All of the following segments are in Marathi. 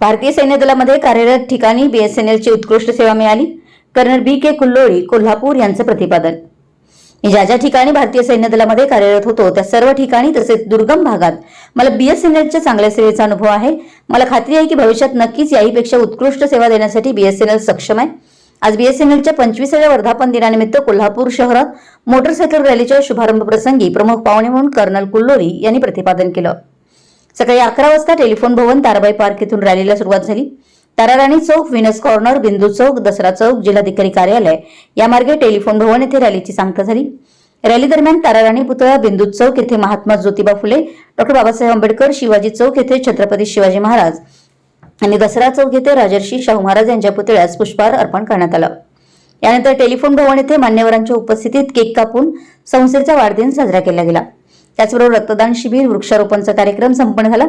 भारतीय सैन्य दलामध्ये कार्यरत ठिकाणी बीएसएनएलची उत्कृष्ट सेवा मिळाली. कर्नल बी के कुल्लोळी कोल्हापूर यांचं प्रतिपादन. ज्या ज्या ठिकाणी भारतीय सैन्य दलामध्ये कार्यरत होतो त्या सर्व ठिकाणी तसेच दुर्गम भागात मला बीएसएनएलच्या चांगल्या सेवेचा अनुभव आहे. मला खात्री आहे की भविष्यात नक्कीच याहीपेक्षा उत्कृष्ट सेवा देण्यासाठी बीएसएनएल सक्षम आहे. आज बीएसएनएलच्या पंचवीसाव्या वर्धापन दिनानिमित्त कोल्हापूर शहरात मोटरसायकल रॅलीच्या शुभारंभ प्रसंगी प्रमुख पाहुणे म्हणून कर्नल कुल्लोरी यांनी प्रतिपादन केलं. सकाळी अकरा वाजता टेलिफोन भवन ताराबाई पार्क येथून रॅलीला सुरुवात झाली. ताराराणी चौक विनस कॉर्नर बिंदू चौक दसरा चौक जिल्हाधिकारी कार्यालय या मार्गे टेलिफोन भवन येथे रॅलीची सांगता झाली. रॅली दरम्यान ताराराणी पुतळा बिंदू चौक येथे महात्मा ज्योतिबा फुले डॉक्टर बाबासाहेब आंबेडकर शिवाजी चौक येथे छत्रपती शिवाजी महाराज आणि दसरा चौक येथे राजर्षी शाहू महाराज यांच्या पुतळ्यास पुष्पहार अर्पण करण्यात आला. यानंतर टेलिफोन भवन येथे मान्यवरांच्या उपस्थितीत केक कापून संस्थेचा वाढदिन साजरा केला गेला. त्याचबरोबर रक्तदान शिबिर वृक्षारोपणचा कार्यक्रम संपन्न झाला.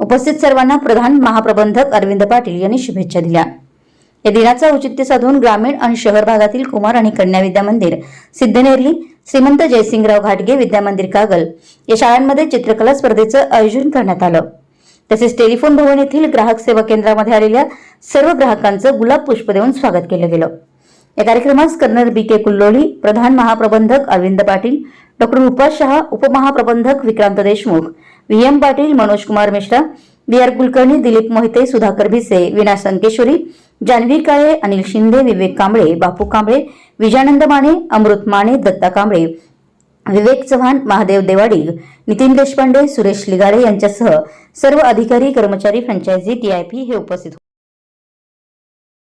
उपस्थित सर्वांना प्रधान महाप्रबंधक अरविंद पाटील यांनी शुभेच्छा दिल्या. या दिनाचं औचित्य साधून ग्रामीण आणि शहर भागातील कुमार आणि कन्या विद्या मंदिर सिद्धनेरली श्रीमंत जयसिंगराव घाटगे विद्या मंदिर कागल या शाळांमध्ये चित्रकला स्पर्धेचं आयोजन करण्यात आलं. तसेच टेलिफोन भवन येथील ग्राहक सेवा केंद्रामध्ये आलेल्या सर्व ग्राहकांचं गुलाब पुष्प देऊन स्वागत केलं गेलं. या कार्यक्रमास कर्नल बी के कुल्लोळी प्रधान महाप्रबंधक Arvind Patil doctor Rupa Shah उपमहाप्रबंधक Vikrant Deshmukh V M Patil Manoj Kumar Mishra B R Kulkarni Dilip Mohite Sudhakar Bhise Veena Sankeshwari Janhavi काळे अनिल शिंदे विवेक कांबळे बापू कांबळे विजयानंद माने अमृत माने दत्ता कांबळे विवेक चव्हाण महादेव देवाडी नितीन देशपांडे सुरेश लिगारे यांच्यासह सर्व अधिकारी कर्मचारी फ्रँचायझी टीआयपी हे उपस्थित होते.